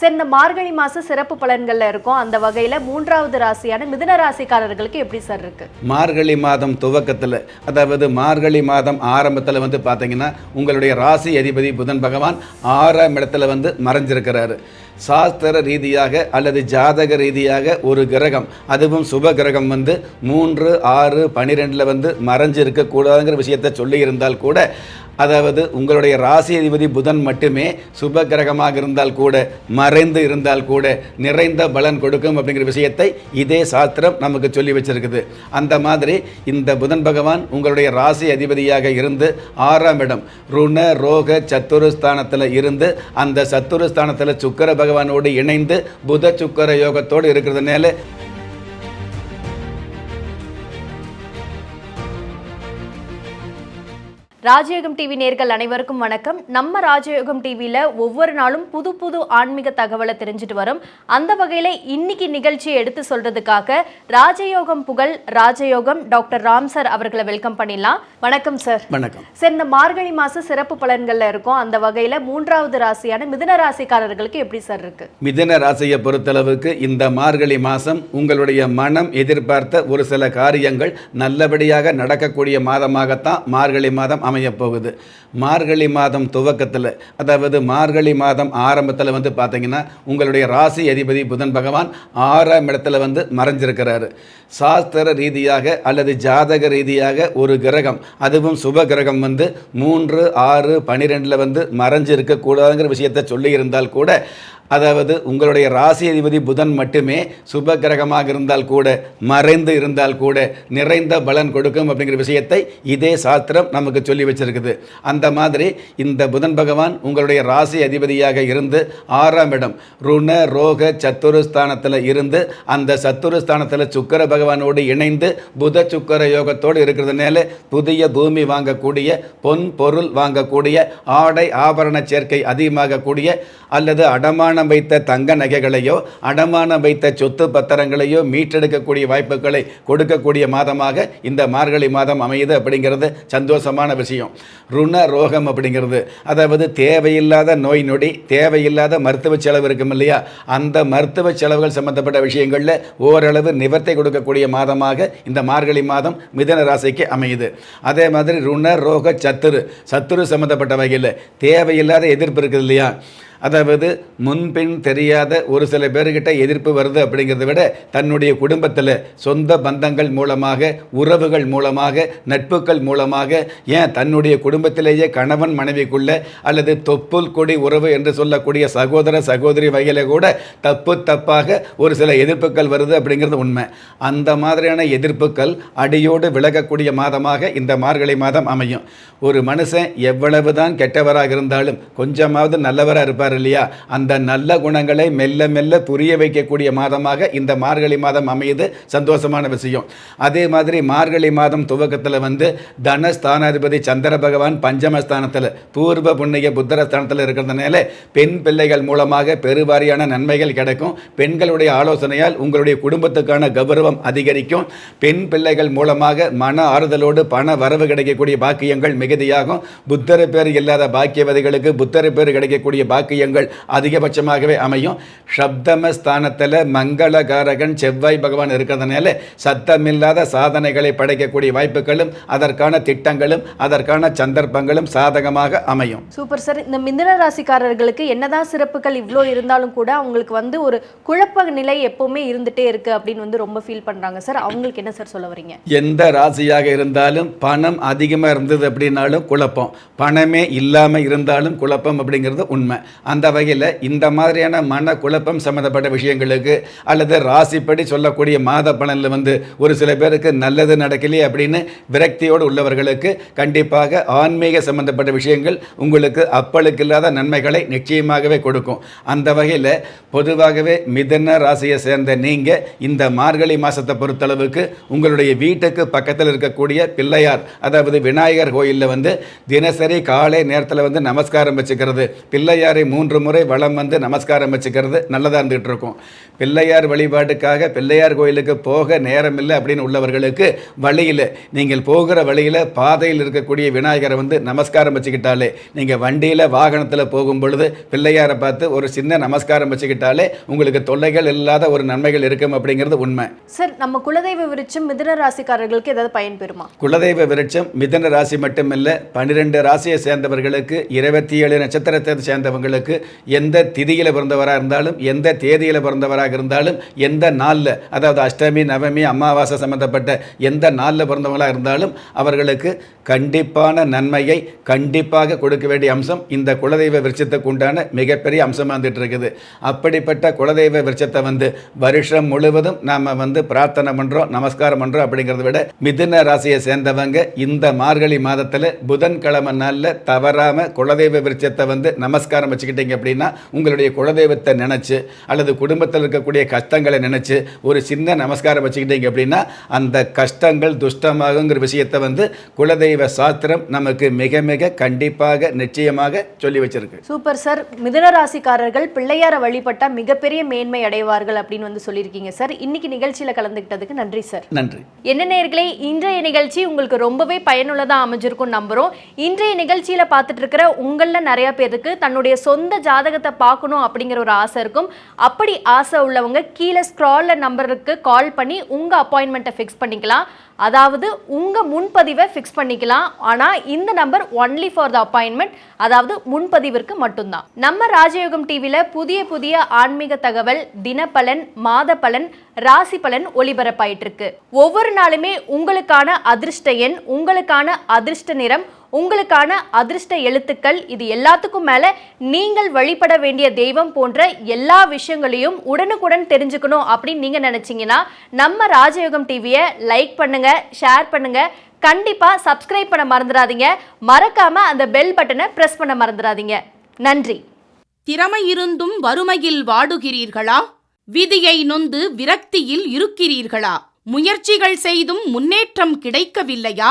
சரி இந்த மார்கழி மாதம் சிறப்பு பலன்கள்ல இருக்கும். அந்த வகையில மூன்றாவது ராசியான மிதுன ராசிக்காரர்களுக்கு எப்படி சார் இருக்கு? மார்கழி மாதம் துவக்கத்தில் அதாவது மார்கழி மாதம் ஆரம்பத்தில் வந்து பார்த்தீங்கன்னா உங்களுடைய ராசி அதிபதி புதன் பகவான் ஆறாம் இடத்துல வந்து மறைஞ்சிருக்கிறாரு. சாஸ்திர ரீதியாக அல்லது ஜாதக ரீதியாக ஒரு கிரகம் அதுவும் சுப கிரகம் வந்து மூன்று ஆறு பன்னிரெண்டில் வந்து மறைஞ்சு இருக்கக்கூடாதுங்கிற விஷயத்தை சொல்லியிருந்தால் கூட அதாவது உங்களுடைய ராசி அதிபதி புதன் மட்டுமே சுப கிரகமாக இருந்தால் கூட மறைந்து இருந்தால் கூட நிறைந்த பலன் கொடுக்கும் அப்படிங்கிற விஷயத்தை இதே சாஸ்திரம் நமக்கு சொல்லி வச்சிருக்குது. அந்த மாதிரி இந்த புதன் பகவான் உங்களுடைய ராசி அதிபதியாக இருந்து ஆறாம் இடம் ருண ரோக சத்துருஸ்தானத்தில் இருந்து அந்த சத்துருஸ்தானத்தில் சுக்கர பகவானோடு இணைந்து புத சுக்கர யோகத்தோடு இருக்கிறதுனால ராஜயோகம் டிவி நேர்கள் அனைவருக்கும் வணக்கம். நம்ம ராஜயோகம் டிவியில ஒவ்வொரு நாளும் புது புது ஆன்மீக தகவலை தெரிஞ்சுட்டு வரோம். அந்த வகையில இன்னைக்கு நிகழ்ச்சியை எடுத்து சொல்றதுக்காக ராஜயோகம் புகழ் ராஜயோகம் டாக்டர் ராம் சார் அவர்களை வெல்கம் பண்ணிடலாம். வணக்கம் சார். வணக்கம். சார் இந்த மார்கழி மாச சிறப்பு பலன்கள்ல இருக்கும். அந்த வகையில மூன்றாவது ராசியான மிதுன ராசிக்காரர்களுக்கு எப்படி சார் இருக்கு? மிதன ராசியை பொறுத்தளவுக்கு இந்த மார்கழி மாதம் உங்களுடைய மனம் எதிர்பார்த்த ஒரு சில காரியங்கள் நல்லபடியாக நடக்கக்கூடிய மாதமாகத்தான் மார்கழி மாதம் அமையப் போகுது மார்கழி மாதம் துவக்கத்தில் அதாவது மார்கழி மாதம் ஆரம்பத்தில் வந்து பார்த்திங்கன்னா உங்களுடைய ராசி அதிபதி புதன் பகவான் ஆறாம் இடத்துல வந்து மறைஞ்சிருக்கிறாரு. சாஸ்திர ரீதியாக அல்லது ஜாதக ரீதியாக ஒரு கிரகம் அதுவும் சுப கிரகம் வந்து மூன்று ஆறு பன்னிரெண்டில் வந்து மறைஞ்சு இருக்கக்கூடாதுங்கிற விஷயத்தை சொல்லியிருந்தால் கூட அதாவது உங்களுடைய ராசி அதிபதி புதன் மட்டுமே சுப கிரகமாக இருந்தால் கூட மறைந்து இருந்தால் கூட நிறைந்த பலன் கொடுக்கும் அப்படிங்கிற விஷயத்தை இதே சாஸ்திரம் நமக்கு சொல்லி வச்சிருக்குது. அந்த மாதிரி இந்த புதன் பகவான் உங்களுடைய ராசி அதிபதியாக இருந்து ஆறாம் இடம் ருண ரோக சத்துருஸ்தானத்தில் இருந்து அந்த சத்துருஸ்தானத்தில் சுக்கர பகவானோடு இணைந்து புத சுக்கர யோகத்தோடு இருக்கிறதுனால புதிய பூமி வாங்கக்கூடிய பொன் பொருள் வாங்கக்கூடிய ஆடை ஆபரண சேர்க்கை அதிகமாகக்கூடிய அல்லது அடமானம் வைத்த தங்க நகைகளையோ அடமானம் வைத்த சொத்து பத்திரங்களையோ மீட்டெடுக்கக்கூடிய வாய்ப்புகளை கொடுக்கக்கூடிய மாதமாக இந்த மார்கழி மாதம் அமையுது அப்படிங்கிறது சந்தோஷமான விஷயம். ருண ரோகம் அப்படிங்கிறது. அதாவது தேவையில்லாத நோய் நொடி தேவையில்லாத மருத்துவ செலவு இருக்கும் இல்லையா? அந்த மருத்துவ செலவுகள் சம்பந்தப்பட்ட விஷயங்களில் ஓரளவு நிவர்த்தி கொடுக்கக்கூடிய மாதமாக இந்த மார்கழி மாதம் மிதன ராசிக்கு அமையுது. அதே மாதிரி ருண ரோக சத்துரு. சத்துரு சம்பந்தப்பட்ட வகையில் தேவையில்லாத எதிர்ப்பு இருக்குது இல்லையா? அதாவது முன்பின் தெரியாத ஒரு சில பேர்கிட்ட எதிர்ப்பு வருது அப்படிங்கிறத விட தன்னுடைய குடும்பத்தில் சொந்த பந்தங்கள் மூலமாக உறவுகள் மூலமாக நட்புகள் மூலமாக ஏன் தன்னுடைய குடும்பத்திலேயே கணவன் மனைவிக்குள்ள அல்லது தொப்புள் கொடி உறவு என்று சொல்லக்கூடிய சகோதர சகோதரி வகையில் கூட தப்பு தப்பாக ஒரு சில எதிர்ப்புகள் வருது அப்படிங்கிறது உண்மை. அந்த மாதிரியான எதிர்ப்புகள் அடியோடு விலகக்கூடிய மாதமாக இந்த மார்கழி மாதம் அமையும். ஒரு மனுஷன் எவ்வளவு தான் கெட்டவராக இருந்தாலும் கொஞ்சமாவது நல்லவராக இருப்பார். இல்லையா? அந்த நல்ல குணங்களை மெல்ல மெல்ல புரிய வைக்கக்கூடிய மாதமாக இந்த மார்கழி மாதம் அமையுது. சந்தோஷமான விஷயம். அதே மாதிரி மார்கழி மாதம் துவக்கத்தில் வந்து தனஸ்தானாதிபதி சந்திர பகவான் பஞ்சமஸ்தானத்தில் பூர்வ புண்ணிய புத்தரஸ்தானத்தில் இருக்கிறதுனால பெண் பிள்ளைகள் மூலமாக பெருவாரியான நன்மைகள் கிடைக்கும். பெண்களுடைய ஆலோசனையால் உங்களுடைய குடும்பத்துக்கான கௌரவம் அதிகரிக்கும். பெண் பிள்ளைகள் மூலமாக மன ஆறுதலோடு பண வரவு கிடைக்கக்கூடிய பாக்கியங்கள் மிகுதியாகும். புத்தர பேர் இல்லாத பாக்கியவதிகளுக்கு புத்தர பேர் கிடைக்கக்கூடிய பாக்கியம் பாக்கியங்கள் அதிகபட்சமாகவே அமையும். சப்தம ஸ்தானத்தில் மங்களகாரகன் செவ்வாய் பகவான் இருக்கிறதுனால சத்தமில்லாத சாதனைகளை படைக்கக்கூடிய வாய்ப்புகளும் அதற்கான திட்டங்களும் அதற்கான சந்தர்ப்பங்களும் சாதகமாக அமையும். சூப்பர் சார் இந்த மிதுன ராசிக்காரர்களுக்கு என்னதான் சிறப்புகள் இவ்வளோ இருந்தாலும் கூட அவங்களுக்கு வந்து ஒரு குழப்ப நிலை எப்பவுமே இருந்துட்டே இருக்கு அப்படின்னு வந்து ரொம்ப ஃபீல் பண்றாங்க. சார் அவங்களுக்கு என்ன சார் சொல்ல வரீங்க? எந்த ராசியாக இருந்தாலும் பணம் அதிகமாக இருந்தது அப்படின்னாலும் குழப்பம். பணமே இல்லாமல் இருந்தாலும் குழப்பம் அப்படிங்கிறது உண்மை. அந்த வகையில் இந்த மாதிரியான மன குழப்பம் சம்மந்தப்பட்ட விஷயங்களுக்கு அல்லது ராசிப்படி சொல்லக்கூடிய மாத பலனில் வந்து ஒரு சில பேருக்கு நல்லது நடக்கலையே அப்படின்னு விரக்தியோடு உள்ளவர்களுக்கு கண்டிப்பாக ஆன்மீக சம்பந்தப்பட்ட விஷயங்கள் உங்களுக்கு அப்பளுக்கு இல்லாத நன்மைகளை நிச்சயமாகவே கொடுக்கும். அந்த வகையில் பொதுவாகவே மிதன ராசியை சேர்ந்த நீங்கள் இந்த மார்கழி மாதத்தை பொறுத்தளவுக்கு உங்களுடைய வீட்டுக்கு பக்கத்தில் இருக்கக்கூடிய பிள்ளையார் அதாவது விநாயகர் கோயிலில் வந்து தினசரி காலை நேரத்தில் வந்து நமஸ்காரம் வச்சுக்கிறது. பிள்ளையாரை மூ மூன்று முறை வலம் வந்து நமஸ்காரம் வச்சுக்கிறது நல்லதாக இருந்துகிட்டு இருக்கும். பிள்ளையார் வழிபாட்டுக்காக பிள்ளையார் கோயிலுக்கு போக நேரம் இல்லை அப்படின்னு உள்ளவர்களுக்கு வழியில் நீங்கள் போகிற வழியில் பாதையில் இருக்கக்கூடிய விநாயகரை வந்து நமஸ்காரம் வச்சுக்கிட்டாலே நீங்கள் வண்டியில் வாகனத்தில் போகும் பொழுது பிள்ளையாரை பார்த்து ஒரு சின்ன நமஸ்காரம் வச்சுக்கிட்டாலே உங்களுக்கு தொல்லைகள் இல்லாத ஒரு நன்மைகள் இருக்கும் அப்படிங்கிறது உண்மை. சார் நம்ம குலதெய்வ விருட்சம் மிதுன ராசிக்காரர்களுக்கு ஏதாவது பயன் பெறுமா? குலதெய்வ விருட்சம் மிதன ராசி மட்டுமில்லை பன்னிரெண்டு ராசியை சேர்ந்தவர்களுக்கு இருபத்தி ஏழு நட்சத்திரத்தை சேர்ந்தவங்களுக்கு எந்த திதியில் பிறந்தவராக இருந்தாலும் எந்த தேதியில் பிறந்தவராக இருந்தாலும் எந்த நாளில் அதாவது அஷ்டமி நவமி அமாவாசை சம்பந்தப்பட்ட எந்த நாளில் பிறந்தவங்களாக இருந்தாலும் அவர்களுக்கு கண்டிப்பான நன்மையை கண்டிப்பாக கொடுக்க வேண்டிய அம்சம் இந்த குலதெய்வ விருட்சத்துக்கு உண்டான மிகப்பெரிய அம்சமாக வந்துட்டு இருக்குது அப்படிப்பட்ட குலதெய்வ விருட்சத்தை வந்து வருஷம் முழுவதும் நாம் வந்து பிரார்த்தனை பண்ணுறோம் நமஸ்காரம் பண்ணுறோம் அப்படிங்கிறத விட மிதுன ராசியை சேர்ந்தவங்க இந்த மார்கழி மாதத்தில் புதன்கிழமை நாளில் தவறாமல் குலதெய்வ விருட்சத்தை வந்து நமஸ்காரம் வச்சுக்கிட்டீங்க அப்படின்னா உங்களுடைய குலதெய்வத்தை நினச்சி அல்லது குடும்பத்தில் இருக்கக்கூடிய கஷ்டங்களை நினச்சி ஒரு சின்ன நமஸ்காரம் வச்சுக்கிட்டீங்க அப்படின்னா அந்த கஷ்டங்கள் துஷ்டமாகுங்கிற விஷயத்தை வந்து குலதெய்வ சாஸ்திரம் நமக்கு மிக மிக கண்டிப்பாக நிச்சயமாக சொல்லி வச்சிருக்கு. Super sir. மிதுன ராசிக்காரர்கள் பிள்ளையாரை வழிபட்டா மிகப்பெரிய மேன்மை அடைவார்கள் அப்படின்னு வந்து சொல்லியிருக்கீங்க சார். இன்னைக்கு நிகழ்ச்சியில கலந்துக்கிட்டதுக்கு நன்றி சார். நன்றி. என்ன நேர்களே இன்றைய நிகழ்ச்சி உங்களுக்கு ரொம்பவே பயனுள்ளதா அமைஞ்சிருக்கும் நம்புறோம். இன்றைய நிகழ்ச்சியில பார்த்துட்டு இருக்கிற உங்களில் நிறைய பேருக்கு தன்னுடைய சொந்த சொந்த ஜாதகத்தை பார்க்கணும் அப்படிங்கிற ஒரு ஆசை இருக்கும். அப்படி ஆசை உள்ளவங்க கீழே ஸ்க்ராலில் நம்பருக்கு கால் பண்ணி உங்கள் அப்பாயின்மெண்ட்டை ஃபிக்ஸ் பண்ணிக்கலாம். அதாவது உங்கள் முன்பதிவை ஃபிக்ஸ் பண்ணிக்கலாம். ஆனால் இந்த number only for the appointment அதாவது முன்பதிவிற்கு மட்டும்தான். நம்ம ராஜயோகம் டிவியில் புதிய புதிய ஆன்மீக தகவல் தினப்பலன் மாத பலன் ராசி பலன் ஒளிபரப்பாயிட்டு இருக்கு ஒவ்வொரு நாளுமே உங்களுக்கான அதிர்ஷ்ட எண் உங்களுக்கான அதிர்ஷ்ட நிறம் உங்களுக்கான அதிர்ஷ்ட எழுத்துக்கள். இது எல்லாத்துக்கும் மேல நீங்கள் வழிபட வேண்டிய தெய்வம் போன்ற எல்லா விஷயங்களையும் உடனுக்குடன் தெரிஞ்சுக்கணும் அப்படின்னு நீங்க நினைச்சீங்கன்னா நம்ம ராஜயோகம் டிவியை லைக் பண்ணுங்க ஷேர் பண்ணுங்க. கண்டிப்பா சப்ஸ்கிரைப் பண்ண மறந்துடாதீங்க. மறக்காம அந்த பெல் பட்டனை பிரஸ் பண்ண மறந்துடாதீங்க. நன்றி. திறமை இருந்தும் வறுமையில் வாடுகிறீர்களா? விதியை நொந்து விரக்தியில் இருக்கிறீர்களா? முயற்சிகள் செய்தும் முன்னேற்றம் கிடைக்கவில்லையா?